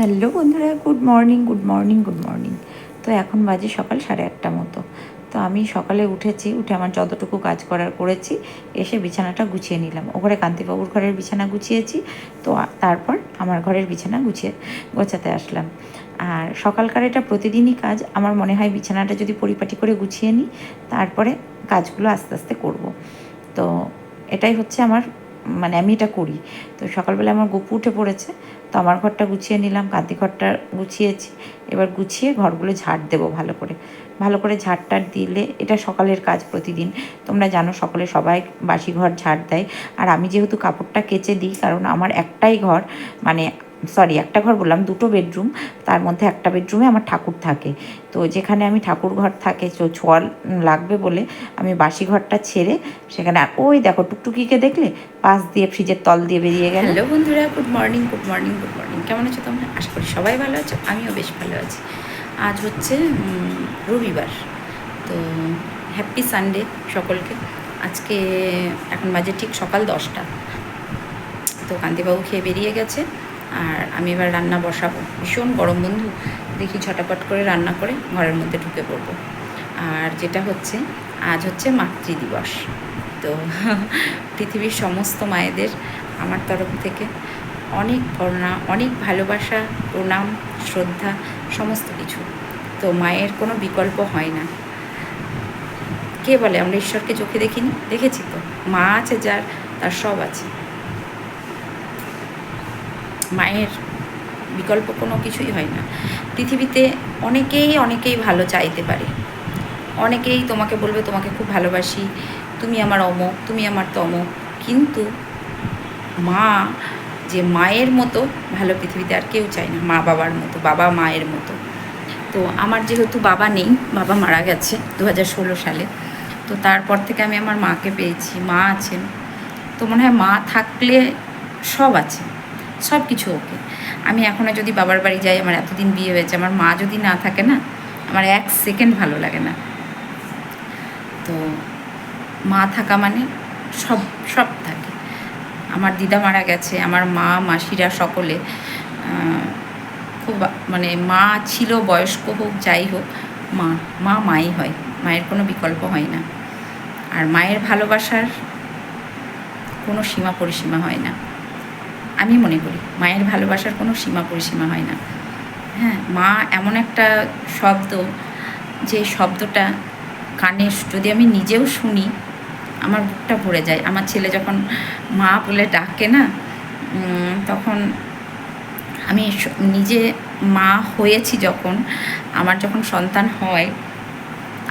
Hello বন্ধুরা, good morning good morning good morning. তো এখন বাজে সকাল সাড়ে আটটা মতো। তো আমি সকালে উঠেছি, উঠে আমার যতটুকু কাজ করার করেছি, এসে বিছানাটা গুছিয়ে নিলাম। ওপরে কান্তিবাবুর ঘরের বিছানা গুছিয়েছি, তো তারপর আমার ঘরের বিছানা গুছিয়ে গোছাতে আসলাম। আর সকালকার এটা প্রতিদিনই কাজ, আমার মনে হয় বিছানাটা যদি পরিপাটি করে গুছিয়ে নিই, তারপরে কাজগুলো আস্তে আস্তে করব। তো এটাই হচ্ছে আমার মানে আমি এটা করি। তো সকালবেলা আমার গপু উঠে পড়েছে, তো আমার ঘরটা গুছিয়ে নিলাম কান্তি ঘরটা গুছিয়েছি। এবার গুছিয়ে ঘরগুলো ঝাড় দেবো ভালো করে। ভালো করে ঝাড় টাড় দিলে এটা সকালের কাজ প্রতিদিন। তোমরা জানো সকালে সবাই বাসি ঘর ঝাড় দেয়। আর আমি যেহেতু কাপড়টা কেচে দিই, কারণ আমার একটাই ঘর মানে সরি একটা ঘর বললাম, দুটো বেডরুম তার মধ্যে একটা বেডরুমে আমার ঠাকুর থাকে। তো যেখানে আমি ঠাকুর ঘর থাকে, তো ছোঁয়া লাগবে বলে আমি বাসি ঘরটা ছেড়ে সেখানে ওই দেখো টুকটুকিকে দেখলে পাশ দিয়ে ফ্রিজের তল দিয়ে বেরিয়ে গেল। হ্যালো বন্ধুরা good morning good morning good morning কেমন আছো তোমরা? আশা করি সবাই ভালো আছো, আমিও বেশ ভালো আছি। আজ হচ্ছে রবিবার, তো হ্যাপি সানডে সকলকে। আজকে এখন বাজে ঠিক সকাল দশটা। তো কান্তিবাবু খেয়ে বেরিয়ে গেছে। আর আমি এবার রান্না বসাবো। ভীষণ গরম বন্ধু। দেখি ঝটাপট করে রান্না করে ঘরের মধ্যে ঢুকে পড়ব। আর যেটা হচ্ছে, আজ হচ্ছে মাতৃ দিবস। তো পৃথিবীর সমস্ত মায়েদের আমার তরফ থেকে অনেক করুণা, অনেক ভালোবাসা, প্রণাম, শ্রদ্ধা, সমস্ত কিছু। তো মায়ের কোনো বিকল্প হয় না। কে বলে? আমরা ঈশ্বরকে চোখে দেখিনি? দেখেছি তো। মা আছে যার, তার সব আছে। মায়ের বিকল্প কোনো কিছুই হয় না। পৃথিবীতে অনেকেই অনেকেই ভালো চাইতে পারে। অনেকেই তোমাকে বলবে, তোমাকে খুব ভালোবাসি। তুমি আমার অমক তুমি আমার তমক কিন্তু মা যে মায়ের মতো ভালো পৃথিবীতে আর কেউ চায় না। মা বাবার মতো, বাবা মায়ের মতো। তো আমার যেহেতু বাবা নেই, বাবা মারা গেছে দু হাজার ষোলো সালে। তো তারপর থেকে আমি আমার মাকে পেয়েছি। মা আছেন। তো মনে হয় মা থাকলে সব আছে। সব কিছু ওকে। আমি এখনও যদি বাবার বাড়ি যাই, আমার এতদিন বিয়ে হয়েছে, আমার মা যদি না থাকে না, আমার এক সেকেন্ড ভালো লাগে না। তো মা থাকা মানে সব সব থাকে। আমার দিদা মারা গেছে, আমার মা, মাসিরা সকলে খুব মানে মা ছিল, বয়স্ক হোক, যাই হোক, মা মা মাই হয়, মায়ের কোনো বিকল্প হয় না। আর মায়ের ভালোবাসার কোনো সীমা, পরিসীমা হয় না। আমি মনে করি, মায়ের ভালোবাসার কোনো সীমা পরিসীমা হয় না। হ্যাঁ মা এমন একটা শব্দ যে শব্দটা কানে যদি আমি নিজেও শুনি, আমার বুকটা ভরে যায়। আমার ছেলে যখন মা বলে ডাকে না তখন আমি নিজে মা হয়েছি যখন, আমার যখন সন্তান হয়,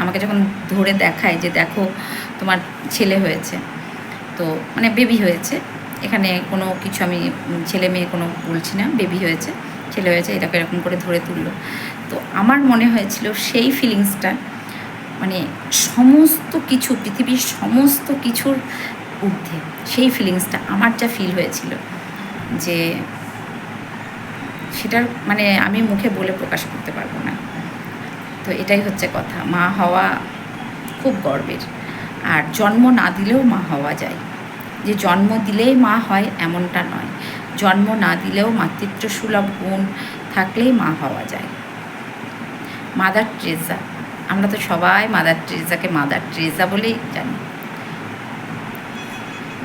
আমাকে যখন ধরে দেখায় যে দেখো তোমার ছেলে হয়েছে। তো মানে বেবি হয়েছে। এখানে কোনো কিছু আমি ছেলে মেয়ে কোনো বলছি না বেবি হয়েছে, ছেলে হয়েছে, এটাকে এরকম করে ধরে তুললো। তো আমার মনে হয়েছিল সেই ফিলিংসটা মানে সমস্ত কিছু, পৃথিবীর সমস্ত কিছুর ঊর্ধ্বে, সেই ফিলিংসটা আমার যা ফিল হয়েছিল, যে সেটার মানে আমি মুখে বলে প্রকাশ করতে পারব না। তো এটাই হচ্ছে কথা, মা হওয়া খুব গর্বের। আর জন্ম না দিলেও মা হওয়া যায়। যে জন্ম দিলেই মা হয় এমনটা নয়। জন্ম না দিলেও মাতৃত্ব সুলভ গুণ থাকলেই মা হওয়া যায়। মাদার ট্রেজা আমরা তো সবাই মাদার ট্রেজাকে মাদার ট্রেজা বলেই জানি।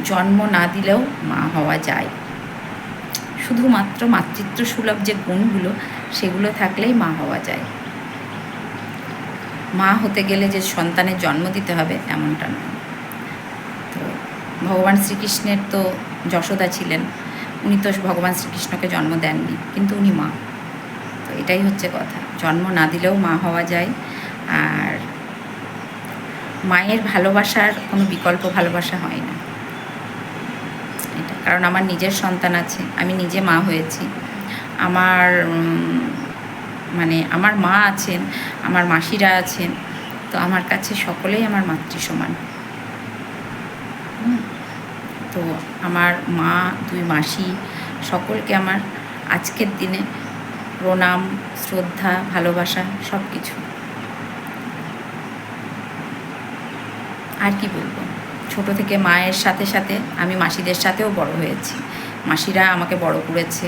জন্ম না দিলেও মা হওয়া যায়। শুধুমাত্র মাতৃত্ব সুলভ যে গুণগুলো, সেগুলো থাকলেই মা হওয়া যায়। মা হতে গেলে যে সন্তানের জন্ম দিতে হবে, এমনটা নয়। ভগবান শ্রীকৃষ্ণের তো যশোদা ছিলেন, উনি তো ভগবান শ্রীকৃষ্ণকে জন্ম দেননি, কিন্তু উনি মা। তো এটাই হচ্ছে কথা। জন্ম না দিলেও মা হওয়া যায়। আর মায়ের ভালোবাসার কোনো বিকল্প ভালোবাসা হয় না। এটা কারণ আমার নিজের সন্তান আছে, আমি নিজে মা হয়েছি। আমার মানে আমার মা আছেন, আমার মাসিরা আছেন, তো আমার কাছে সকলেই আমার মাতৃ সমান। তো আমার মা, দুই মাসি সকলকে আমার আজকের দিনে প্রণাম, শ্রদ্ধা, ভালোবাসা সব কিছু আর কি বলব? ছোট থেকে মায়ের সাথে সাথে আমি মাসিদের সাথেও বড় হয়েছি। মাসিরা আমাকে বড় করেছে।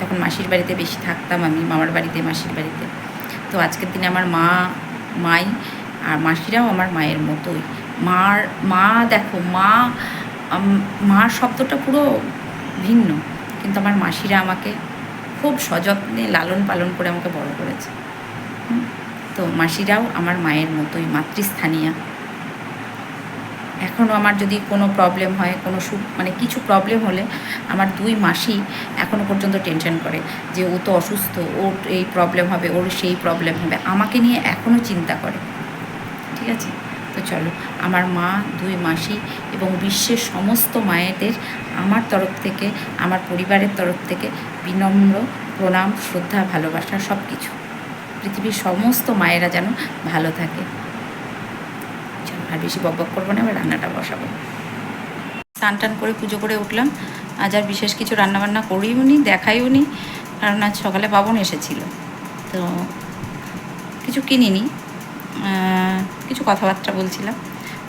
তখন মাসির বাড়িতে বেশি থাকতাম আমি, মামার বাড়িতে, মাসির বাড়িতে। তো আজকের দিনে আমার মা, মাই আর মাসিরাও আমার মায়ের মতোই। মার, মা দেখো, মা, আম- মা শব্দটা পুরো ভিন্ন। কিন্তু আমার মাসিরা আমাকে খুব সযত্নে লালন পালন করে আমাকে বড় করেছে। তো মাসিরাও আমার মায়ের মতোই মাতৃস্থানীয়া। এখনও আমার যদি কোনো প্রবলেম হয়, কোনো সু মানে কিছু প্রবলেম হলে আমার দুই মাসি এখনও পর্যন্ত টেনশন করে যে ও তো অসুস্থ, ওর এই প্রবলেম হবে, ওর সেই প্রবলেম হবে। আমাকে নিয়ে এখনও চিন্তা করে। ঠিক আছে? চলো। আমার মা দুই মাসি এবং বিশ্বের সমস্ত মায়েদের আমার তরফ থেকে, আমার পরিবারের তরফ থেকে বিনম্র প্রণাম, শ্রদ্ধা, ভালোবাসা সব কিছু পৃথিবীর সমস্ত মায়েরা যেন ভালো থাকে। চলো, আর বেশি বকবক করব না, এবার রান্নাটা বসাবো। স্নান টান করে পুজো করে উঠলাম। আজ আর বিশেষ কিছু রান্নাবান্না করিও নি দেখাইও নি কারণ আজ সকালে পাবন এসেছিল। তো কিছু কিনিনি। কিছু কথাবার্তা বলছিলাম।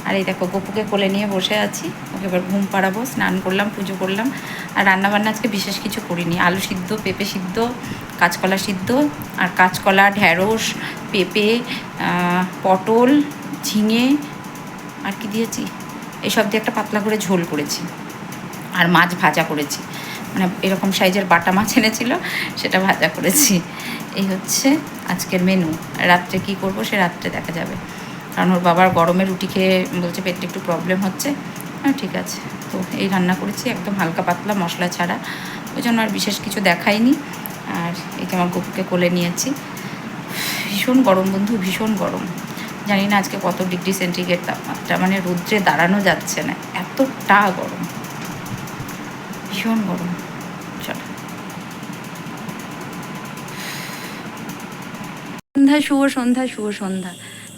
আর এই দেখো, গপুকে কোলে নিয়ে বসে আছি। ওকে এবার ঘুম পাড়াবো, স্নান করলাম, পুজো করলাম। আর রান্নাবান্না আজকে বিশেষ কিছু করিনি। আলু সিদ্ধ, পেঁপে সিদ্ধ, কাঁচকলা সিদ্ধ, আর কাঁচকলা, ঢ্যাঁড়স, পেঁপে পটল, ঝিঙে, আর কি দিয়েছি? এসব দিয়ে একটা পাতলা করে ঝোল করেছি। আর মাছ ভাজা করেছি। মানে এরকম সাইজের বাটা মাছ এনেছিল, সেটা ভাজা করেছি। এই হচ্ছে আজকের মেনু রাত্রে কি করব, সে রাত্রে দেখা যাবে। কারণ ওর বাবার গরমে রুটি খেয়ে বলছে পেটে একটু প্রবলেম হচ্ছে। ঠিক আছে। তো এই রান্না করেছি, একদম হালকা পাতলা মশলা ছাড়া। ওই জন্য আর বিশেষ কিছু দেখাইনি। আর এই আমার গপুকে কোলে নিয়েছি। ভীষণ গরম বন্ধু, ভীষণ গরম। জানি না আজকে কত ডিগ্রি সেন্টিগ্রেড তাপমাত্রা মানে রৌদ্রে দাঁড়ানো যাচ্ছে না। এতটা গরম। ভীষণ গরম। চলো। সন্ধ্যা, শুভ সন্ধ্যা শুভ সন্ধ্যা।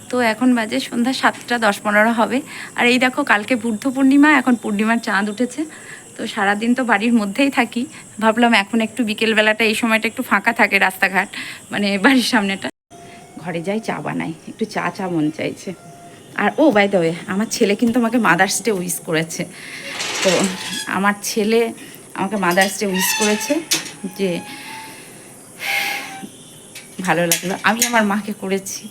তো এখন বাজে সন্ধ্যা সাতটা, দশ পনেরো হবে। আর এই দেখো, কালকে বুদ্ধ পূর্ণিমা, এখন পূর্ণিমার চাঁদ উঠেছে। তো সারাদিন তো বাড়ির মধ্যেই থাকি। ভাবলাম এখন একটু বিকেলবেলাটা, এই সময়টা একটু ফাঁকা থাকে রাস্তাঘাট মানে বাড়ির সামনেটা। ঘরে যাই, চা বানাই, একটু চা চা মন চাইছে। আর, ও বাই দ্য ওয়ে আমার ছেলে কিন্তু আমাকে মাদার্স ডে উইশ করেছে। তো আমার ছেলে আমাকে মাদার্স ডে উইশ করেছে যে ভালো লাগল। আমি আমার মাকে করেছি।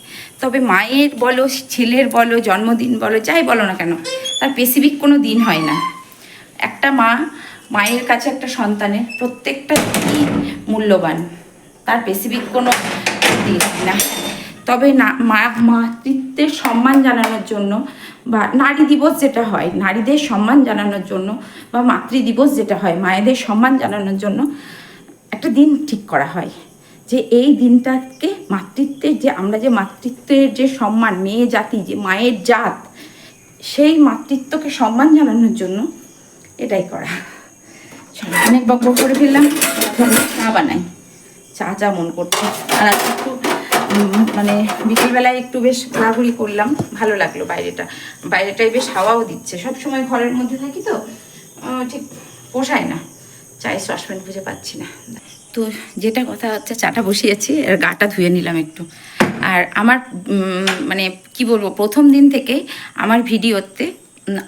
তবে মায়ের বলো, ছেলের বলো, জন্মদিন বলো, যাই বলো না কেন, তার স্পেসিফিক কোনো দিন হয় না। একটা মা মায়ের কাছে একটা সন্তানের প্রত্যেকটা দিনই মূল্যবান। তার স্পেসিফিক কোনো দিন না। তবে না, মা, মাতৃত্বের সম্মান জানানোর জন্য বা নারী দিবস যেটা হয়, নারীদের সম্মান জানানোর জন্য বা মাতৃ দিবস যেটা হয়, মায়েদের সম্মান জানানোর জন্য একটা দিন ঠিক করা হয়। যে এই দিনটাকে মাতৃত্বের যে আমরা যে মাতৃত্বের যে সম্মান, মেয়ে জাতি, যে মায়ের জাত, সেই মাতৃত্বকে সম্মান জানানোর জন্য এটাই করা। অনেক বক করে ফেললাম চা বানাই। চা চা মন করছে। আর আজকে একটু মানে বিকেলবেলায় একটু বেশ ঘোরাঘুরি করলাম, ভালো লাগল বাইরেটা। বাইরেটাই বেশ হাওয়াও দিচ্ছে, সব সময় ঘরের মধ্যে থাকি তো ঠিক পোষায় না। চাই সসপ্যান খুঁজে পাচ্ছি না। তো যেটা কথা হচ্ছে, চাটা বসিয়েছি আর গাটা ধুয়ে নিলাম একটু। আর আমার মানে কি বলব, প্রথম দিন থেকে আমার ভিডিওতে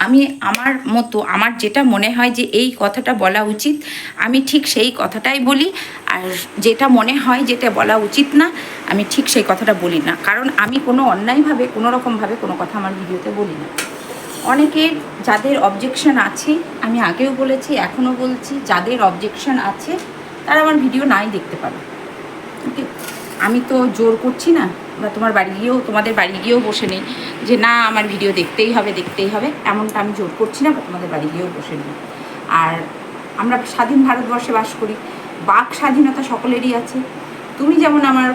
আমি আমার মতো, আমার যেটা মনে হয় যে এই কথাটা বলা উচিত, আমি ঠিক সেই কথাটাই বলি। আর যেটা মনে হয় যেটা বলা উচিত না, আমি ঠিক সেই কথাটা বলি না। কারণ আমি কোনো অন্যায়ভাবে, কোনো রকমভাবে কোনো কথা আমার ভিডিওতে বলি না। অনেকের যাদের অবজেকশন আছে, আমি আগেও বলেছি, এখনও বলছি, যাদের অবজেকশন আছে তারা আমার ভিডিও নাই দেখতে পারো ওকে আমি তো জোর করছি না, বা তোমার বাড়ি গিয়েও, তোমাদের বাড়ি গিয়েও বসে নেই যে, না, আমার ভিডিও দেখতেই হবে দেখতেই হবে। এমনটা আমি জোর করছি না, বা তোমাদের বাড়ি গিয়েও বসে নেই। আর আমরা স্বাধীন ভারতবর্ষে বাস করি। বাক স্বাধীনতা সকলেরই আছে। তুমি যেমন আমার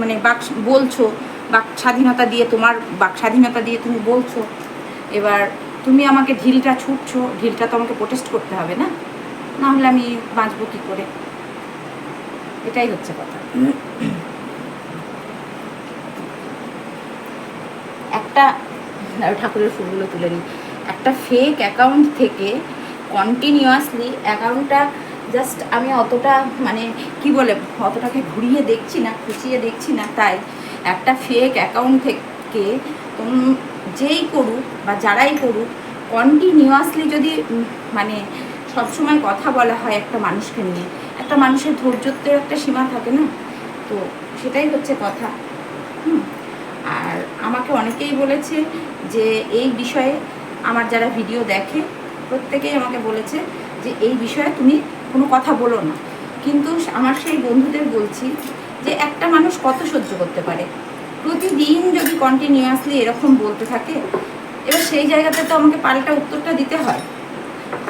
মানে বাক বলছো, বাক স্বাধীনতা দিয়ে তোমার বাক স্বাধীনতা দিয়ে তুমি বলছো, এবার তুমি আমাকে ঢিলটা ছুটছো, ঢিলটা তো আমাকে প্রোটেস্ট করতে হবে না? না হলে আমি বাঁচবো কী করে? এটাই হচ্ছে কথা। একটা ঠাকুরের ফুলগুলো তুলে নিই। একটা ফেক অ্যাকাউন্ট থেকে কন্টিনিউয়াসলি অ্যাকাউন্টটা জাস্ট আমি অতটা মানে কি বলে, অতটাকে ঘুরিয়ে দেখছি না, খুঁচিয়ে দেখছি না, তাই একটা ফেক অ্যাকাউন্ট থেকে যেই করুক বা যারাই করুক কন্টিনিউয়াসলি যদি মানে সবসময় কথা বলা হয় একটা মানুষকে নিয়ে। একটা মানুষের ধৈর্যত্বের একটা সীমা থাকে না? তো সেটাই হচ্ছে কথা। হুম? আর আমাকে অনেকেই বলেছে যে এই বিষয়ে আমার যারা ভিডিও দেখে, প্রত্যেকেই আমাকে বলেছে যে এই বিষয়ে তুমি কোনো কথা বলো না। কিন্তু আমার সেই বন্ধুদের বলছি যে একটা মানুষ কত সহ্য করতে পারে? প্রতিদিন যদি কন্টিনিউয়াসলি এরকম বলতে থাকে, এবার সেই জায়গাতে তো আমাকে পাল্টা উত্তরটা দিতে হয়।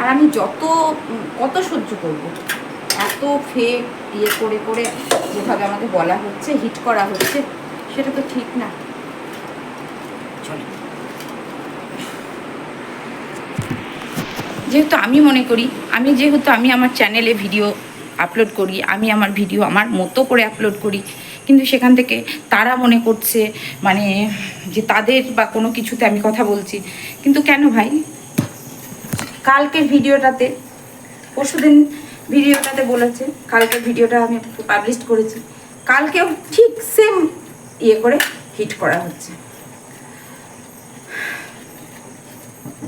আর আমি যত, কত সহ্য করব? এত ফেক ইয়ে করে করে যেভাবে আমাকে বলা হচ্ছে হিট করা হচ্ছে, সেটা তো ঠিক না। যেহেতু আমি মনে করি, আমি যেহেতু আমি আমার চ্যানেলে ভিডিও আপলোড করি, আমি আমার ভিডিও আমার মতো করে আপলোড করি, কিন্তু সেখান থেকে তারা মনে করছে মানে যে তাদের বা কোনো কিছুতে আমি কথা বলছি, কিন্তু কেন ভাই? কালকের ভিডিওটাতে, পরশুদিন ভিডিওটাতে বলেছে, কালকের ভিডিওটা আমি পাবলিশ করেছি। কালকেও ঠিক সেম ইয়ে করে হিট করা হচ্ছে।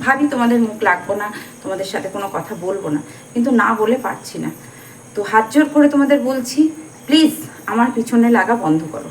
ভাবি, তোমাদের মুখ লাগবো না, তোমাদের সাথে কোনো কথা বলব না, কিন্তু না বলে পারছি না। তো হাত জোর করে তোমাদের বলছি, প্লিজ, আমার পিছনে লাগা বন্ধ করো।